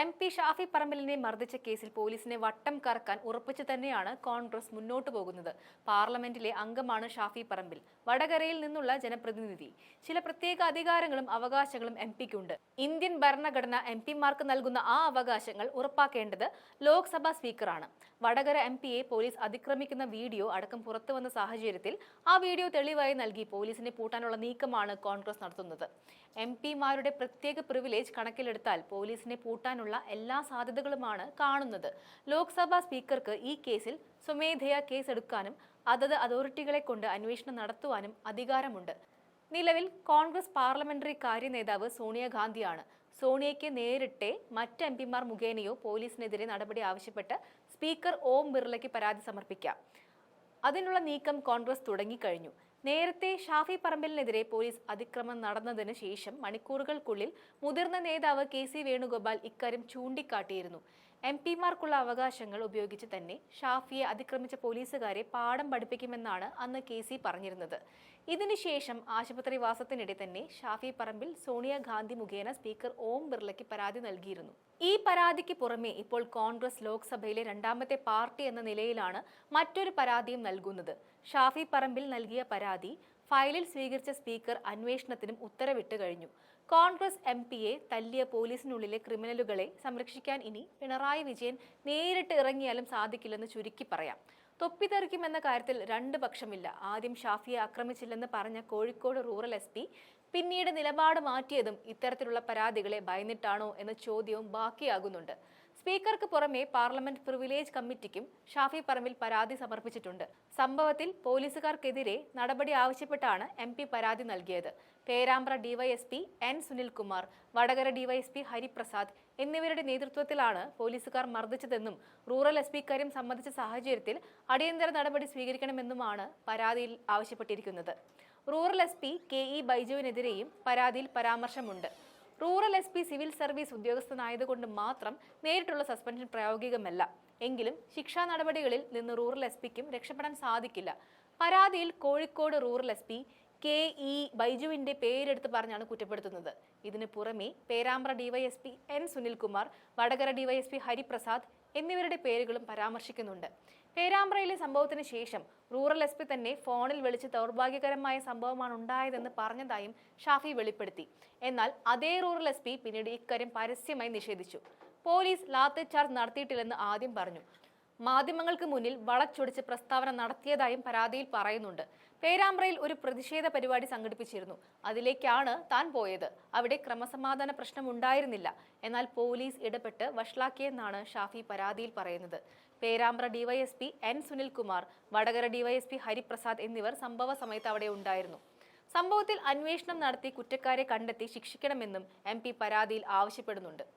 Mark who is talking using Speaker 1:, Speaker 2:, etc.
Speaker 1: M P Shafi പറമ്പലിനെ മർദ്ദിച്ച കേസിൽ പോലീസിനെ വട്ടം കറക്കാൻ ഉറപ്പിച്ചു തന്നെയാണ് കോൺഗ്രസ് മുന്നോട്ടു പോകുന്നത്. പാർലമെന്റിലെ അംഗമാണ് ഷാഫി പറമ്പിൽ. വടകരയിൽ നിന്നുള്ള ജനപ്രതിനിധി. ചില പ്രത്യേക അധികാരങ്ങളും അവകാശങ്ങളും എം പിക്കുണ്ട് ഇന്ത്യൻ ഭരണഘടന എം പിമാർക്ക് നൽകുന്ന ആ അവകാശങ്ങൾ ഉറപ്പാക്കേണ്ടത് ലോക്സഭാ സ്പീക്കറാണ്. വടകര എം പിയെ പോലീസ് അതിക്രമിക്കുന്ന വീഡിയോ അടക്കം പുറത്തു വന്ന സാഹചര്യത്തിൽ ആ വീഡിയോ തെളിവായി നൽകി പോലീസിനെ പൂട്ടാനുള്ള നീക്കമാണ് കോൺഗ്രസ് നടത്തുന്നത്. എം പിമാരുടെ പ്രത്യേക പ്രിവിലേജ് കണക്കിലെടുത്താൽ പോലീസിനെ പൂട്ടാനുള്ള എല്ലാ സാധ്യതകളുമാണ് കാണുന്നത്. ലോക്സഭാ സ്പീക്കർക്ക് ഈ കേസിൽ സ്വമേധയാ കേസെടുക്കാനും അതത് അതോറിറ്റികളെ കൊണ്ട് അന്വേഷണം നടത്തുവാനും അധികാരമുണ്ട്. നിലവിൽ കോൺഗ്രസ് പാർലമെന്ററി കാര്യ നേതാവ് സോണിയാഗാന്ധിയാണ് സോണിയയ്ക്ക് നേരിട്ടെ മറ്റ് എം പിമാർ മുഖേനയോ പോലീസിനെതിരെ നടപടി ആവശ്യപ്പെട്ട് സ്പീക്കർ ഓം ബിർളയ്ക്ക് പരാതി സമർപ്പിക്കാം. അതിനുള്ള നീക്കം കോൺഗ്രസ് തുടങ്ങിക്കഴിഞ്ഞു. നേരത്തെ ഷാഫി പറമ്പലിനെതിരെ പോലീസ് അതിക്രമം നടന്നതിന് ശേഷം മണിക്കൂറുകൾക്കുള്ളിൽ മുതിർന്ന നേതാവ് കെ സി വേണുഗോപാൽ ഇക്കാര്യം ചൂണ്ടിക്കാട്ടിയിരുന്നു. എം പിമാർക്കുള്ള അവകാശങ്ങൾ ഉപയോഗിച്ച് തന്നെ ഷാഫിയെ അതിക്രമിച്ച പോലീസുകാരെ പാഠം പഠിപ്പിക്കുമെന്നാണ് അന്ന് കെ സി പറഞ്ഞിരുന്നത്. ഇതിനുശേഷം ആശുപത്രി വാസത്തിനിടെ തന്നെ ഷാഫി പറമ്പിൽ സോണിയാഗാന്ധി മുഖേന സ്പീക്കർ ഓം ബിർളയ്ക്ക് പരാതി നൽകിയിരുന്നു. ഈ പരാതിക്ക് പുറമെ ഇപ്പോൾ കോൺഗ്രസ് ലോക്സഭയിലെ രണ്ടാമത്തെ പാർട്ടി എന്ന നിലയിലാണ് മറ്റൊരു പരാതിയും നൽകുന്നത്. ഷാഫി പറമ്പിൽ നൽകിയ പരാതി ഫയലിൽ സ്വീകരിച്ച സ്പീക്കർ അന്വേഷണത്തിനും ഉത്തരവിട്ട് കഴിഞ്ഞു. കോൺഗ്രസ് എം പിയെ തല്ലിയ പോലീസിനുള്ളിലെ ക്രിമിനലുകളെ സംരക്ഷിക്കാൻ ഇനി പിണറായി വിജയൻ നേരിട്ട് ഇറങ്ങിയാലും സാധിക്കില്ലെന്ന് ചുരുക്കി പറയാം. തൊപ്പിതെറിക്കുമെന്ന കാര്യത്തിൽ രണ്ട് പക്ഷമില്ല. ആദ്യം ഷാഫിയെ ആക്രമിച്ചില്ലെന്ന് പറഞ്ഞ കോഴിക്കോട് റൂറൽ എസ് പി പിന്നീട് നിലപാട് മാറ്റിയതും ഇത്തരത്തിലുള്ള പരാതികളെ ഭയന്നിട്ടാണോ എന്ന ചോദ്യവും ബാക്കിയാകുന്നുണ്ട്. സ്പീക്കർക്ക് പുറമെ പാർലമെന്റ് പ്രിവിലേജ് കമ്മിറ്റിക്കും ഷാഫി പറമ്പിൽ പരാതി സമർപ്പിച്ചിട്ടുണ്ട്. സംഭവത്തിൽ പോലീസുകാർക്കെതിരെ നടപടി ആവശ്യപ്പെട്ടാണ് എം പരാതി നൽകിയത്. Perambra DYSP N Sunilkumar Vadakara DYSP Hariprasad എന്നിവരുടെ നേതൃത്വത്തിലാണ് പോലീസുകാർ മർദ്ദിച്ചതെന്നും റൂറൽ എസ് പി കാര്യം സംബന്ധിച്ച സാഹചര്യത്തിൽ അടിയന്തര നടപടി സ്വീകരിക്കണമെന്നുമാണ് പരാതിയിൽ ആവശ്യപ്പെട്ടിരിക്കുന്നത്. Rural S P K E ബൈജുവിനെതിരെയും പരാതിയിൽ പരാമർശമുണ്ട്. Rural S P civil service ഉദ്യോഗസ്ഥനായതുകൊണ്ട് മാത്രം നേരിട്ടുള്ള സസ്പെൻഷൻ പ്രായോഗികമല്ല. എങ്കിലും ശിക്ഷാ നടപടികളിൽ നിന്ന് റൂറൽ എസ് പിക്കും രക്ഷപ്പെടാൻ സാധിക്കില്ല. പരാതിയിൽ Kozhikode rural S P K E ബൈജുവിന്റെ പേരെടുത്ത് പറഞ്ഞാണ് കുറ്റപ്പെടുത്തുന്നത്. ഇതിന് പുറമെ Perambra DYSP N Sunilkumar Vadakara DYSP Hariprasad എന്നിവരുടെ പേരുകളും പരാമർശിക്കുന്നുണ്ട്. പേരാമ്പ്രയിലെ സംഭവത്തിന് ശേഷം റൂറൽ എസ് പി തന്നെ ഫോണിൽ വിളിച്ച് ദൗർഭാഗ്യകരമായ സംഭവമാണ് ഉണ്ടായതെന്ന് പറഞ്ഞതായും ഷാഫി വെളിപ്പെടുത്തി. എന്നാൽ അതേ റൂറൽ എസ് പിന്നീട് ഇക്കാര്യം പരസ്യമായി നിഷേധിച്ചു. പോലീസ് ലാത്തി ചാർജ് നടത്തിയിട്ടില്ലെന്ന് ആദ്യം പറഞ്ഞു. മാധ്യമങ്ങൾക്ക് മുന്നിൽ വളച്ചൊടിച്ച് പ്രസ്താവന നടത്തിയതായും പരാതിയിൽ പറയുന്നുണ്ട്. പേരാമ്പ്രയിൽ ഒരു പ്രതിഷേധ പരിപാടി സംഘടിപ്പിച്ചിരുന്നു. അതിലേക്കാണ് താൻ പോയത്. അവിടെ ക്രമസമാധാന പ്രശ്നം ഉണ്ടായിരുന്നില്ല. എന്നാൽ പോലീസ് ഇടപെട്ട് വഷളാക്കിയെന്നാണ് ഷാഫി പരാതിയിൽ പറയുന്നത്. Perambra DYSP N Sunilkumar Vadakara DYSP Hariprasad എന്നിവർ സംഭവ സമയത്ത് അവിടെ ഉണ്ടായിരുന്നു. സംഭവത്തിൽ അന്വേഷണം നടത്തി കുറ്റക്കാരെ കണ്ടെത്തി ശിക്ഷിക്കണമെന്നും എം പരാതിയിൽ ആവശ്യപ്പെടുന്നുണ്ട്.